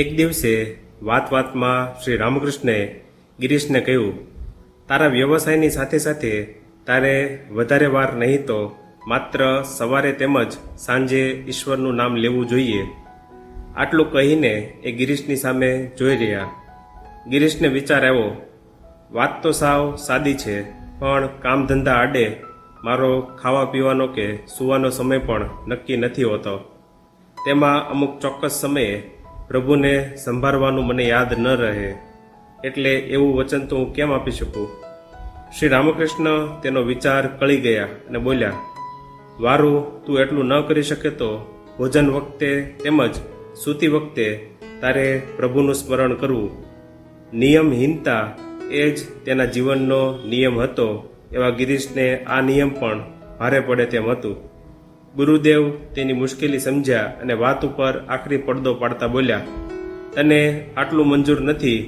એક દિવસે વાત વાતમાં શ્રી રામકૃષ્ણે ગિરીશને કહ્યું, તારા વ્યવસાયની સાથે સાથે તારે વધારે વાર નહીં તો માત્ર સવારે તેમજ સાંજે ઈશ્વરનું નામ લેવું જોઈએ. આટલું કહીને એ ગિરીશની સામે જોઈ રહ્યા. ગિરીશને વિચાર આવ્યો, વાત તો સાવ સાદી છે, પણ કામ ધંધા આડે મારો ખાવા પીવાનો કે સૂવાનો સમય પણ નક્કી નથી હોતો. તેમાં અમુક ચોક્કસ સમયે પ્રભુને સંભાળવાનું મને યાદ ન રહે, એટલે એવું વચન તો હું કેમ આપી શકું? શ્રી રામકૃષ્ણ તેનો વિચાર કળી ગયા અને બોલ્યા, વારું, તું એટલું ન કરી શકે તો ભોજન વખતે તેમજ સૂતી વખતે તારે પ્રભુનું સ્મરણ કરવું. નિયમહીનતા એ જ તેના જીવનનો નિયમ હતો. એવા ગિરીશને આ નિયમ પણ ભારે પડે તેમ હતું. ગુરુદેવ તેની મુશ્કેલી સમજ્યા અને વાત ઉપર આખરી પડદો પાડતા બોલ્યા, તને આટલું મંજૂર નથી.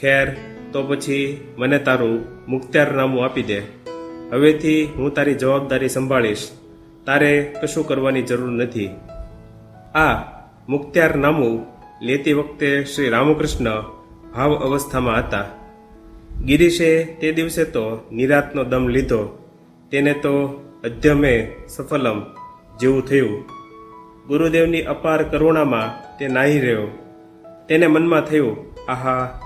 ખેર, તો પછી મને તારું મુખ્તારનામું આપી દે. હવેથી હું તારી જવાબદારી સંભાળીશ. તારે કશું કરવાની જરૂર નથી. આ મુખ્તારનામું લેતી વખતે શ્રી રામકૃષ્ણ ભાવ અવસ્થામાં હતા. ગિરીશે તે દિવસે તો નિરાતનો દમ લીધો. તેને તો અધ્યમે સફલમ જેવું થયું. ગુરુદેવની અપાર કરુણામાં તે નાહી રહ્યો. તેને મનમાં થયું, આહા,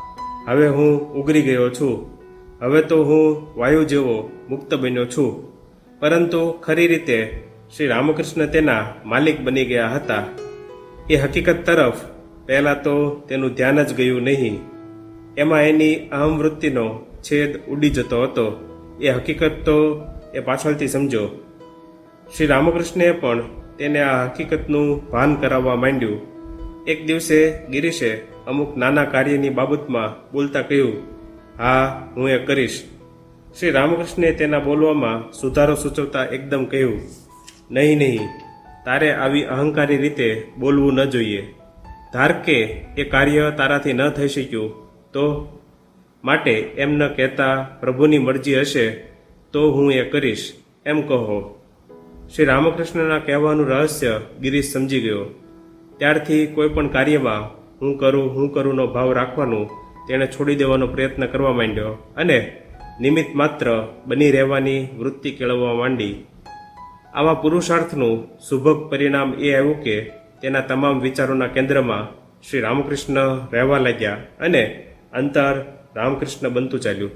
હવે હું ઉગરી ગયો છું. હવે તો હું વાયુ જેવો મુક્ત બન્યો છું. પરંતુ ખરી રીતે શ્રી રામકૃષ્ણ તેના માલિક બની ગયા હતા. એ હકીકત તરફ પહેલાં તો તેનું ધ્યાન જ ગયું નહીં. એમાં એની અહમવૃત્તિનો છેદ ઉડી જતો હતો. એ હકીકત તો એ પાછળથી સમજો. શ્રી રામકૃષ્ણએ પણ તેને આ હકીકતનું ભાન કરાવવા માંડ્યું. એક દિવસે ગિરીશે અમુક નાના કાર્યની બાબતમાં બોલતા કહ્યું, હા, હું એ કરીશ. શ્રી રામકૃષ્ણે તેના બોલવામાં સુધારો સૂચવતા એકદમ કહ્યું, નહીં નહીં, તારે આવી અહંકારી રીતે બોલવું ન જોઈએ. ધાર કે એ કાર્ય તારાથી ન થઈ શક્યું, તો માટે એમ ન કહેતા પ્રભુની મરજી હશે, તો હું એ કરીશ. એમ કહો. શ્રી રામકૃષ્ણના કહેવાનું રહસ્ય ગિરીશ સમજી ગયો. ત્યારથી કોઈ પણ કાર્યમાં હું કરું, હું કરુંનો ભાવ રાખવાનું તેણે છોડી દેવાનો પ્રયત્ન કરવા માંડ્યો અને નિમિત્ત માત્ર બની રહેવાની વૃત્તિ કેળવવા માંડી. આવા પુરુષાર્થનું શુભક પરિણામ એ આવ્યું કે તેના તમામ વિચારોના કેન્દ્રમાં શ્રી રામકૃષ્ણ રહેવા લાગ્યા અને અંતર રામકૃષ્ણ બનતું ચાલ્યું.